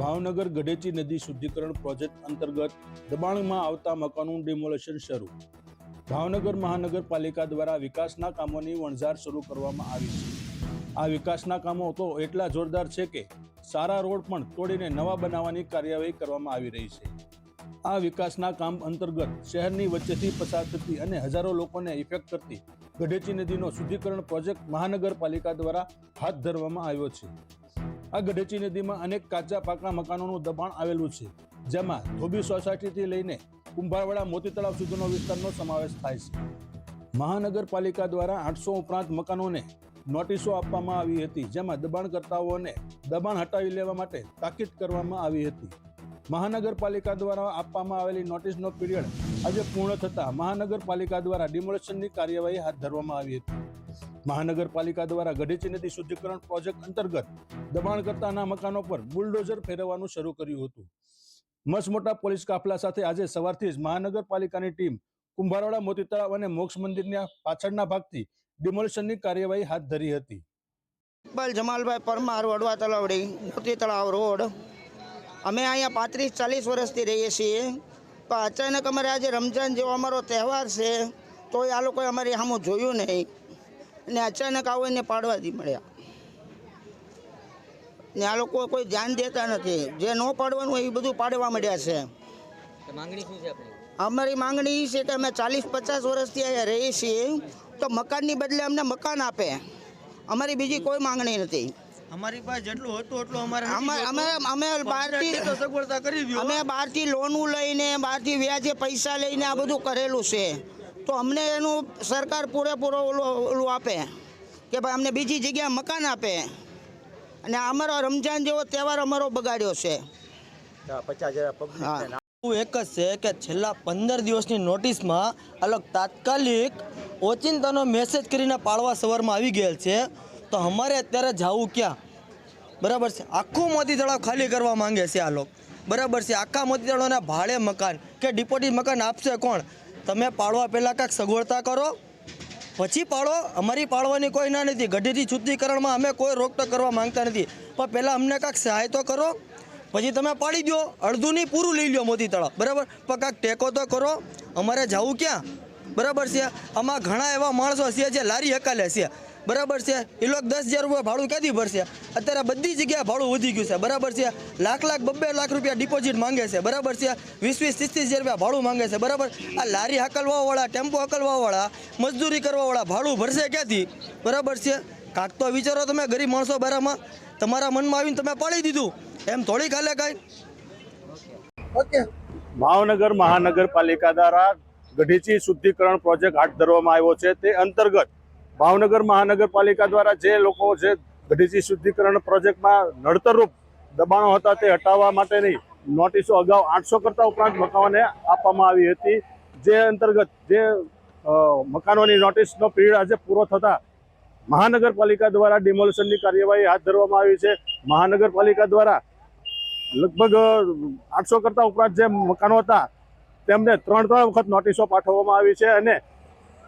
ભાવનગર ગઢેચી નદી શુદ્ધિકરણ પ્રોજેક્ટ અંતર્ગત દબાણમાં આવતા મકાનોનું ડિમોલેશન શરૂ. ભાવનગર મહાનગરપાલિકા દ્વારા વિકાસના કામોની વણઝાર શરૂ કરવામાં આવી છે. આ વિકાસના કામો તો એટલા જોરદાર છે કે સારા રોડ પણ તોડીને નવા બનાવવાની કાર્યવાહી કરવામાં આવી રહી છે. આ વિકાસના કામ અંતર્ગત શહેરની વચ્ચેથી પસાર થતી અને હજારો લોકોને ઇફેક્ટ કરતી ગઢેચી નદીનો શુદ્ધિકરણ પ્રોજેક્ટ મહાનગરપાલિકા દ્વારા હાથ ધરવામાં આવ્યો છે. આ ગઢચી નદીમાં અનેક કાચા પાકા મકાનોનું દબાણ આવેલું છે, જેમાં ધોબી સોસાયટીથી લઈને કુંભારવાડા મોતી તળાવ સુધીનો વિસ્તારનો સમાવેશ થાય છે. મહાનગરપાલિકા દ્વારા આઠસો ઉપરાંત મકાનોને નોટિસો આપવામાં આવી હતી, જેમાં દબાણકર્તાઓને દબાણ હટાવી લેવા માટે તાકીદ કરવામાં આવી હતી. મહાનગરપાલિકા દ્વારા આપવામાં આવેલી નોટિસનો પીરિયડ આજે પૂર્ણ થતાં મહાનગરપાલિકા દ્વારા ડિમોલેશનની કાર્યવાહી હાથ ધરવામાં આવી હતી. મહાનગરપાલિકા દ્વારા ગઢેચી નદી શુદ્ધિકરણ પ્રોજેક્ટ અંતર્ગત દબાણકર્તાના મકાનો પર બુલડોઝર ફેરવવાનું શરૂ કર્યું હતું. મસમોટા પોલીસ કાફલા સાથે આજે સવારથી જ મહાનગરપાલિકાની ટીમ કુંભારવાડા મોતી તળાવ અને મોક્ષ મંદિરના પાછળના ભાગથી ડિમોલિશનની કાર્યવાહી હાથ ધરી હતી. ઇકબાલ જમાલભાઈ પરમાર, વડવા તલાવડી મોતી તળાવ રોડ. અમે અહીંયા પાંત્રીસ, ચાલીસ વર્ષથી રહીએ છીએ. પણ અચાનક અમારે આજે રમજાન જેવો અમારો તહેવાર છે તો આ લોકોએ અમારી સામું જોયું નહીં. ને અચાનક આવો એને પાડવાથી મળ્યા. ને આ લોકો કોઈ ધ્યાન દેતા નથી. જે ન પાડવાનું હોય એ બધું પાડવા મળ્યા છે. તો માંગણી શું છે આપણી? અમારી માંગણી એ છે કે અમે ચાલીસ પચાસ વર્ષથી અહીંયા રહીએ છીએ તો મકાનની બદલે અમને મકાન આપે. અમારી બીજી કોઈ માંગણી નથી. અમારી પાસે જેટલું હતું એટલું અમારે અમે અમે બહારથી સગવડતા કરી અમે બહારથી લોનું લઈને બહારથી વ્યાજે પૈસા લઈને આ બધું કરેલું છે. તો અમને એનું સરકાર પૂરેપૂરો ઓલું ઓલું આપે કે ભાઈ અમને બીજી જગ્યાએ મકાન આપે. અને અમારો રમજાન જેવો તહેવાર અમારો બગાડ્યો છે. હા. એવું એક જ છે કે છેલ્લા પંદર દિવસની નોટિસમાં અલગ તાત્કાલિક ઓચિંતાનો મેસેજ કરીને પાળવા સવારમાં આવી ગયેલ છે. તો અમારે અત્યારે જવું ક્યાં? બરાબર છે. આખું મોતી તળાવ ખાલી કરવા માંગે છે આ લોકો. બરાબર છે. આખા મોતી તળાવના ભાડે મકાન કે ડિપોઝિટ મકાન આપશે કોણ? તમે પાળવા પહેલાં કાંઈક સગવડતા કરો, પછી પાડો. અમારી પાડવાની કોઈ ના નથી. ગઢેથી શુદ્ધિકરણમાં અમે કોઈ રોકટોક કરવા માંગતા નથી. પણ પહેલાં અમને કાંઈક સહાય તો કરો, પછી તમે પાડી દો અડધું નહીં, પૂરું લઈ લો મોતી તળાવ. બરાબર? પણ કાંઈક ટેકો તો કરો. અમારે જવું ક્યાં? બરાબર છે? આમાં ઘણા એવા માણસો છે જે લારી હકાલે છે બરાબર છે? એ લોકો દસ હજાર રૂપિયા ભાડું ક્યાંથી ભરશે? અત્યારે બધી જગ્યાએ ભાડું વધી ગયું છે. બરાબર છે? લાખ લાખ બબ્બે લાખ રૂપિયા ડિપોઝિટ માંગે છે. બરાબર છે? વીસ વીસ ત્રીસ ત્રીસ હજાર રૂપિયા ભાડું માંગે છે. બરાબર? આ લારી હકલવાવાળા ટેમ્પો હકલવાવાળા મજદૂરી કરવાવાળા ભાડું ભરશે ક્યાંથી? બરાબર છે? કાંક તો વિચારો તમે ગરીબ માણસો બારામાં. તમારા મનમાં આવીને તમે પાડી દીધું. એમ થોડી ખાલે કાંઈ. ભાવનગર મહાનગરપાલિકા દ્વારા ગઢીચી શુદ્ધિકરણ પ્રોજેક્ટ હાથ ધરવામાં આવ્યો છે. તે અંતર્ગત ભાવનગર મહાનગરપાલિકા દ્વારા જે લોકો જે ગઢીજી શુદ્ધિકરણ પ્રોજેક્ટમાં નડતરરૂપ દબાણો હતા તે હટાવવા માટેની નોટિસો અગાઉ આઠસો કરતા ઉપરાંત મકાનોને આપવામાં આવી હતી. જે અંતર્ગત જે મકાનોની નોટિસનો પીરિયડ આજે પૂરો થતાં મહાનગરપાલિકા દ્વારા ડિમોલિશનની કાર્યવાહી હાથ ધરવામાં આવી છે. મહાનગરપાલિકા દ્વારા લગભગ આઠસો કરતા ઉપરાંત જે મકાનો હતા, તેમને ત્રણ ત્રણ વખત નોટિસો પાઠવવામાં આવી છે અને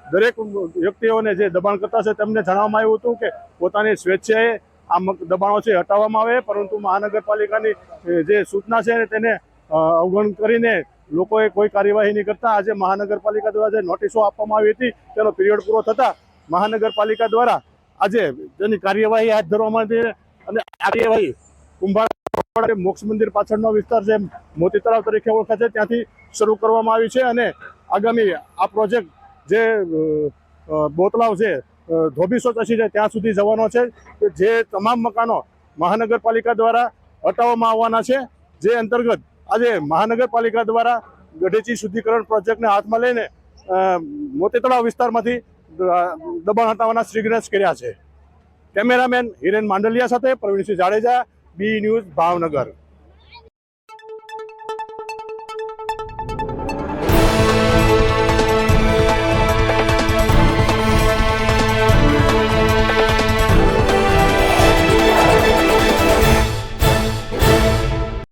દરેક વ્યક્તિઓને જે દબાણ કરતા છે તેમને જણાવવામાં આવ્યું હતું કે પોતાની સ્વેચ્છાએ આ દબાણો છે હટાવવામાં આવે, પરંતુ મહાનગરપાલિકાની જે સૂચના છે તેને અવગણ કરીને લોકોએ કોઈ કાર્યવાહી નહીં કરતા. આજે મહાનગરપાલિકા દ્વારા જે નોટિસો આપવામાં આવી હતી, તેનો પિરિયડ પૂરો થતા મહાનગરપાલિકા દ્વારા આજે તેની કાર્યવાહી હાથ ધરવામાં આવી અને કાર્યવાહી કુંભાર મોક્ષ મંદિર પાછળનો વિસ્તાર છે, મોતી તળાવ તરીકે ઓળખાય છે. ત્યાંથી શરૂ કરવામાં આવી છે અને આગામી આ પ્રોજેક્ટ જે બોતલાવ છે ધોબીસો ધોબી સોસાયટી છે, ત્યાં સુધી જવાનો છે. જે તમામ મકાનો મહાનગરપાલિકા દ્વારા હટાવવામાં આવવાના છે, જે અંતર્ગત આજે મહાનગરપાલિકા દ્વારા ગઢેચી શુદ્ધિકરણ પ્રોજેક્ટને હાથમાં લઈને મોતેતળાવ મોતી તળાવ વિસ્તારમાંથી દબાણ હટાવવાના શ્રીગ્રહ કર્યા છે. કેમેરામેન હિરેન માંડલિયા સાથે પ્રવીણસિંહ જાડેજા, બી ન્યૂઝ ભાવનગર.